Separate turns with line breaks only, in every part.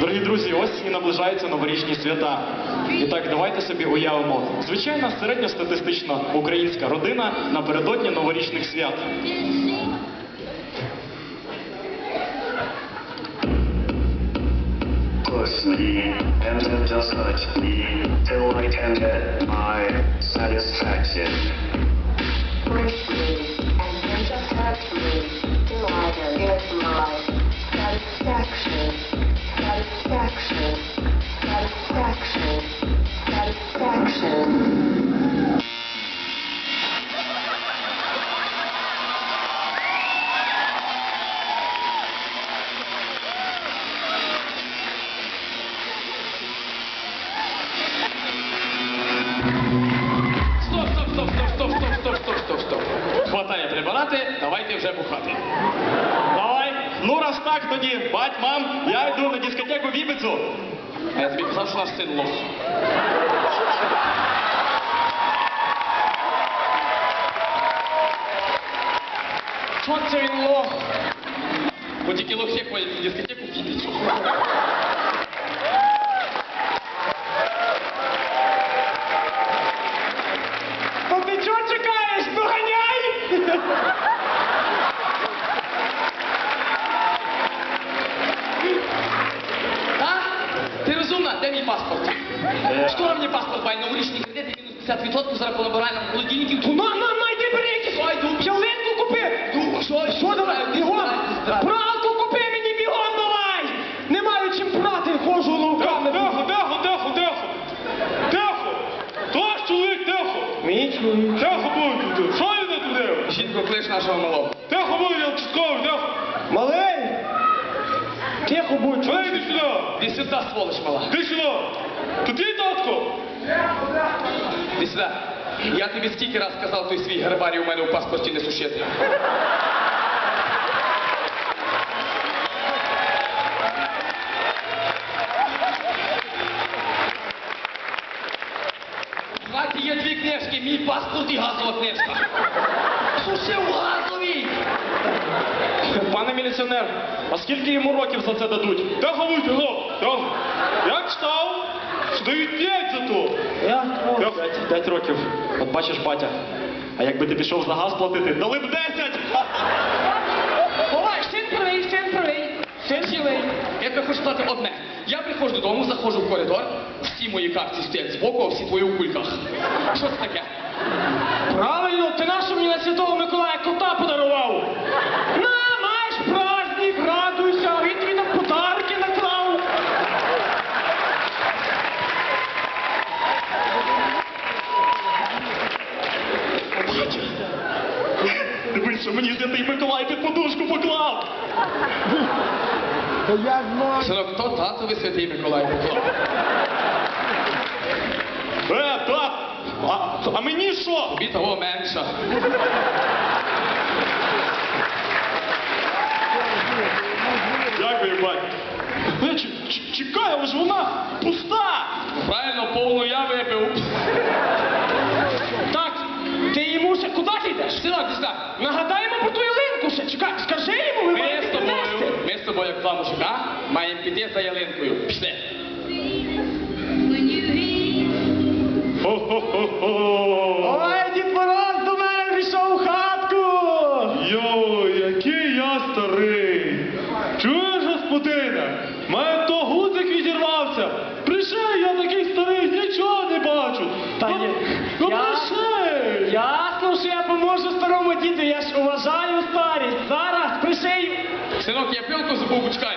Дорогі друзі, ось і наближаються новорічні свята. І так, давайте собі уявимо. Звичайна середньостатистична українська родина напередодні новорічних свят.
And just touch me till I can get my satisfaction.
Thank you. Вже бухати.
Давай, ну раз так, тоді, бать, мам, я йду на дискотеку в Ібицю.
А я тобі казав, що наш син лох. Чого це він лох? Бо тільки лохи ходять на дискотеку в. Давай новорічні кредити, мінус 50% зараз понабирай нам холодильників. Ну, на, на, йди бери якісь.
Ялинку купи.
Що,
що давай? Бігом. Пралку купи мені, бігом давай. Не маю чим прати, ходжу луками.
Дехо, дехо, дехо, дехо. Дехо. Тож чоловік, дехо.
Мій чоловік.
Дехо буде туди. Що він туди?
Жінку клич нашого малого.
Дехо буде, я чутковий, дехо.
Малий. Тихо будь.
Малий, іди сюди.
Іди сюди, сволоч мала.
Іди сюди. Туди, татко.
Іди. Я тобі скільки раз казав той свій гербарій у мене у паспорті не. В є дві книжки, мій паспорт і газова книжка. Сушив газовій!
Пане міліціонер, а скільки йому років за це дадуть?
Будь, тихо. Тихо. Я читав, що дають п'ять за то.
Я?
Я-
П'ять, п'ять років. От бачиш, батя. А якби ти пішов за газ платити, дали б десять!
Ой, син правий, син правий, син цілий. Я тобі хочу сказати одне. Я приходжу додому, заходжу в коридор, всі мої капці стоять збоку, а всі твої у кульках. Що це таке?
Правильно, ти нащо мені на Святого Миколая кота подарував? На, маєш праздник, радуйся, він тобі там подарки наклав. Батя, дивись, що мені святий Миколай під подушку поклав.
Синок, хто татові святий Миколай поклав?
Е, тат, а, а мені що?
Тобі того менша.
Дякую, батя. Е, ч- ч- Чекай, але ж вона пуста.
Правильно, повну я випив.
Так, ти йому ще куди ти йдеш?
Синок, ти сюди.
Нагадаємо
піти за ялинкою. Пішли.
Хо-хо-хо-хо.
Ой, Дід Мороз до мене прийшов у хатку.
Йо, який я старий. Чуєш, господине? Мене то гудзик відірвався. Пришей, я такий старий, нічого не бачу.
Та
ну,
є-
ну
я-
пришей.
Ясно, що я поможу старому діду, я ж уважаю старість. Зараз пришию.
Синок, я пилку забув, почекай.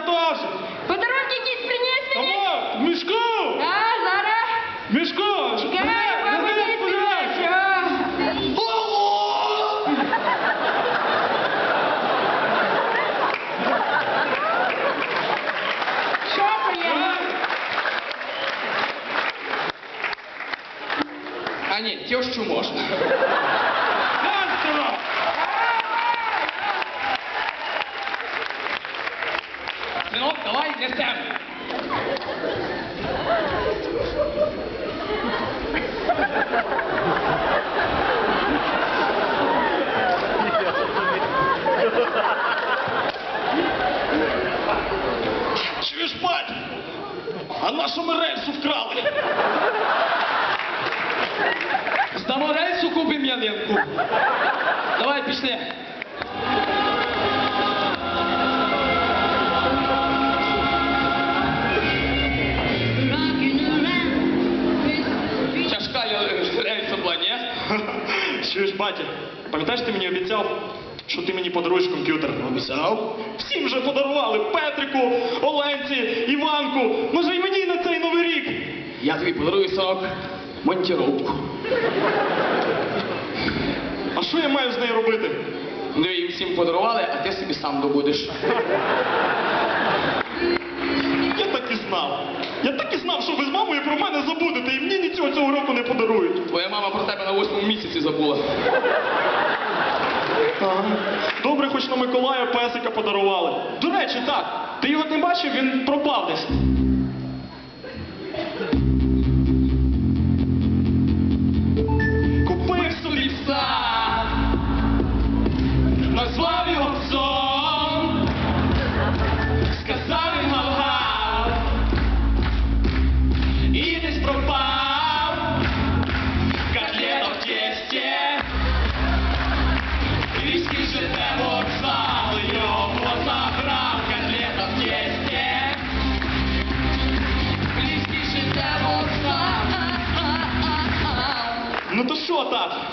тебе теж.
Подарунки якісь приніс мені?
Тому, в мішку!
А, зараз.
В мішку!
Чекай,
Не- не
бабу
ти
не
сподівайся.
співаєш, а. Що то є?
А ні, тещу можна.
Настя!
の可愛いですちゃん。Ha ha
ha ha! Пам'ятаєш, ти мені обіцяв, що ти мені подаруєш комп'ютер? Обіцяв? Всім вже подарували Петрику, Оленці, Іванку. Може й мені на цей новий рік.
Я тобі подарую синок монтіровку.
А що я маю з нею робити?
Ну їм всім подарували, а ти собі сам добудеш.
Я так і знав. Я так і знав, що ви з мамою про мене забудете, і нічого цього року не подарують.
Твоя мама про тебе на восьмому місяці забула.
Ага. Добре, хоч на Миколая песика подарували. До речі, так. Ти його не бачив, він пропав десь.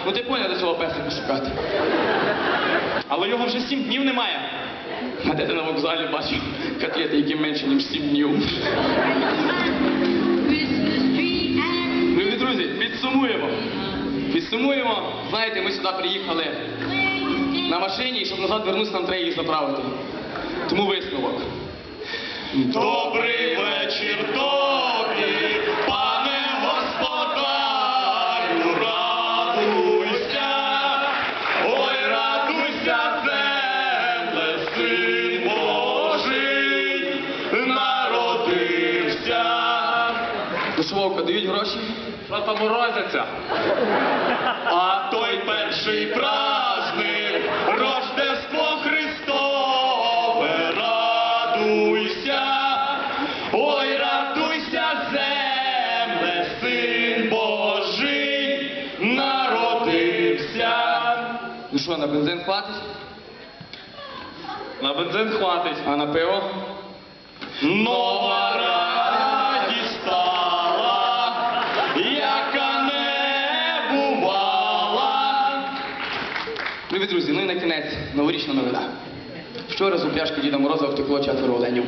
Ну
ти поняв, де цього песика шукати.
Але його вже сім днів немає.
А де ти на вокзалі бачив котлети, які менше, ніж 7 днів. Любі друзі, підсумуємо. Підсумуємо. Знаєте, ми сюди приїхали на машині, і щоб назад вернутися, нам треба їх заправити. Тому висновок.
Добрий вечір
Вовка, дають гроші?
Що там морозяться?
А той перший праздник, Рождество Христове, радуйся, ой, радуйся, земле, син Божий, народився.
Ну що, на бензин хватить?
На бензин хватить.
А на пиво?
Нова радість
Любі друзі, ну і на кінець новорічна новина. Вчора з упряжки Діда Мороза втекло четверо оленів.